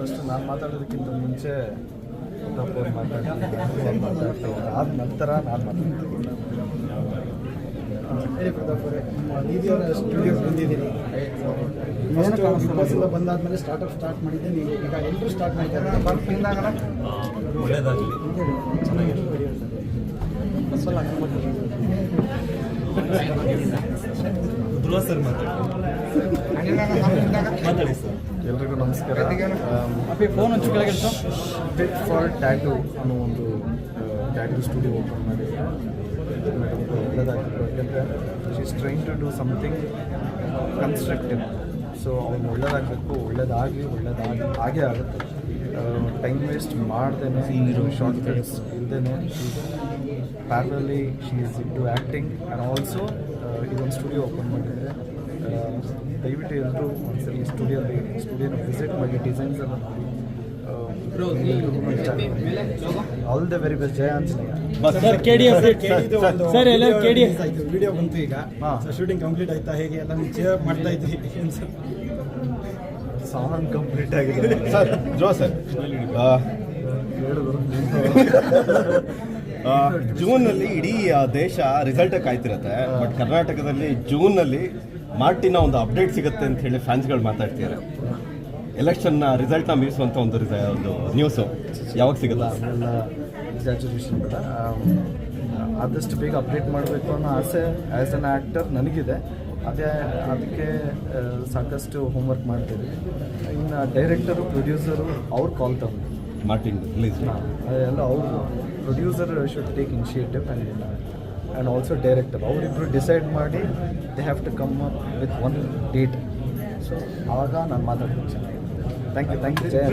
First ನಾನು ಮಾತಾಡೋದಕ್ಕಿಂತ ಮುಂಚೆ phone ಅವ್ರು ಮಾತಾಡ್ತೀನಿ. ಆದ ನಂತರ ನಾನು ಮಾತಾಡ್ತೀನಿ. ಸ್ಟುಡಿಯೋಗೆ ಬಂದಿದ್ದೀನಿ ಬಾಸ್ ಎಲ್ಲ ಬಂದಾದ್ಮೇಲೆ ಸ್ಟಾರ್ಟಪ್ ಸ್ಟಾರ್ಟ್ ಮಾಡಿದ್ದೆ. ನೀವು ಈಗ ಎಲ್ಲರೂ ಸ್ಟಾರ್ಟ್ ಮಾಡಿದ್ದಾರೆ. ಒಳ್ಳೇದಾಗಲಿ. ಧ್ರುವ ಸರ್ ಮಾತಾಡಿ ಸರ್ ಎಲ್ರಿಗೂ ನಮಸ್ಕಾರ. ಫೋನ್ ಫಿಟ್ ಫಾರ್ ಟ್ಯಾಟು ಅನ್ನೋ ಒಂದು ಟ್ಯಾಟು ಸ್ಟುಡಿಯೋ ಓಪನ್ ಮಾಡಿದ್ದಾರೆ ಒಳ್ಳೆದಾಗಿತ್ತು ಯಾಕೆಂದರೆ she's train to do something constructive so ಅವ್ನು ಒಳ್ಳೇದಾಗಬೇಕು ಒಳ್ಳೇದಾಗಲಿ ಒಳ್ಳೇದಾಗಿ ಹಾಗೇ ಆಗುತ್ತೆ. ಟೈಮ್ ವೇಸ್ಟ್ ಮಾಡ್ದೇನೆ ಶಾರ್ಟ್ ಕಟ್ಸ್ ಇಲ್ಲದೇ ಪ್ಯಾರಲಲ್ಲಿ she is to acting and also ಇದೊಂದು ಸ್ಟುಡಿಯೋ ಓಪನ್ ಮಾಡಿದರೆ ದಯವಿಟ್ಟು ಎಲ್ಲರೂ ಒಂದ್ಸರಿ ಸ್ಟುಡಿಯೋಲಿ ಸ್ಟುಡಿಯೋನ ವಿಸಿಟ್ ಮಾಡಿ ಡಿಸೈನ್ಸ್ ಎಲ್ಲ ನೋಡಿ. All the very best Jaya Anjaneya sir K D F sir ಎಲ್ಲ ಕೆ ಡಿ ಎಫ್ ಆಯ್ತು. ವಿಡಿಯೋ ಬಂತು ಈಗ. ಹಾ. ಶೂಟಿಂಗ್ ಕಂಪ್ಲೀಟ್ ಆಯ್ತಾ? ಹೇಗೆ? ಎಲ್ಲ ಚೇರ್ ಮಾಡ್ತಾ ಇದ್ರಿ ಸಾಂಗ್ ಕಂಪ್ಲೀಟ್ ಆಗಿದೆ. ಸರ್ ಜೋ ಸರ್ ಆ, ಅಲ್ಲಿ ಇಡೀ ಆ, ದೇಶ ರಿಸಲ್ಟ್ ಕಾಯ್ತಿರತ್ತೆ. ಬಟ್ ಕರ್ನಾಟಕದಲ್ಲಿ ಜೂನಲ್ಲಿ ಮಾರ್ಟಿನ ಒಂದು ಅಪ್ಡೇಟ್ ಸಿಗುತ್ತೆ ಅಂತ ಹೇಳಿ ಫ್ಯಾನ್ಸ್ಗಳು ಮಾತಾಡ್ತಿದ್ದಾರೆ. ಎಲೆಕ್ಷನ್ನ ರಿಸಲ್ಟ್ನ ಮೀರಿಸುವಂಥ ಒಂದು ರಿಸ- ಒಂದು ನ್ಯೂಸು ಯಾವಾಗ ಎಕ್ಸಾಜುರೇಷನ್ ಬೇಡ. ಆದಷ್ಟು ಬೇಗ ಅಪ್ಡೇಟ್ ಮಾಡಬೇಕು ಅನ್ನೋ ಆಸೆ ಆ್ಯಸ್ ಅನ್ ಆ್ಯಕ್ಟರ್ ನನಗಿದೆ. ಅದೇ ಅದಕ್ಕೆ ಸಾಕಷ್ಟು ಹೋಮ್ವರ್ಕ್ ಮಾಡ್ತೀವಿ ಇನ್ನು ಡೈರೆಕ್ಟರು ಪ್ರೊಡ್ಯೂಸರು ಅವ್ರು ಕಾಲ್ ತಗೊಂಡು. ಮಾರ್ಟಿನ್ ಪ್ಲೀಸ್ ಅದೆಲ್ಲ ಅವರು producer should take initiative and and also director ಅವರಿಬ್ಬರು ಡಿಸೈಡ್ ಮಾಡಿ they have to come up with one date so ಆವಾಗ ನಾನು ಮಾತಾಡ್ತೀನಿ. ಚೆನ್ನಾಗಿರುತ್ತೆ thank you thank you Jaya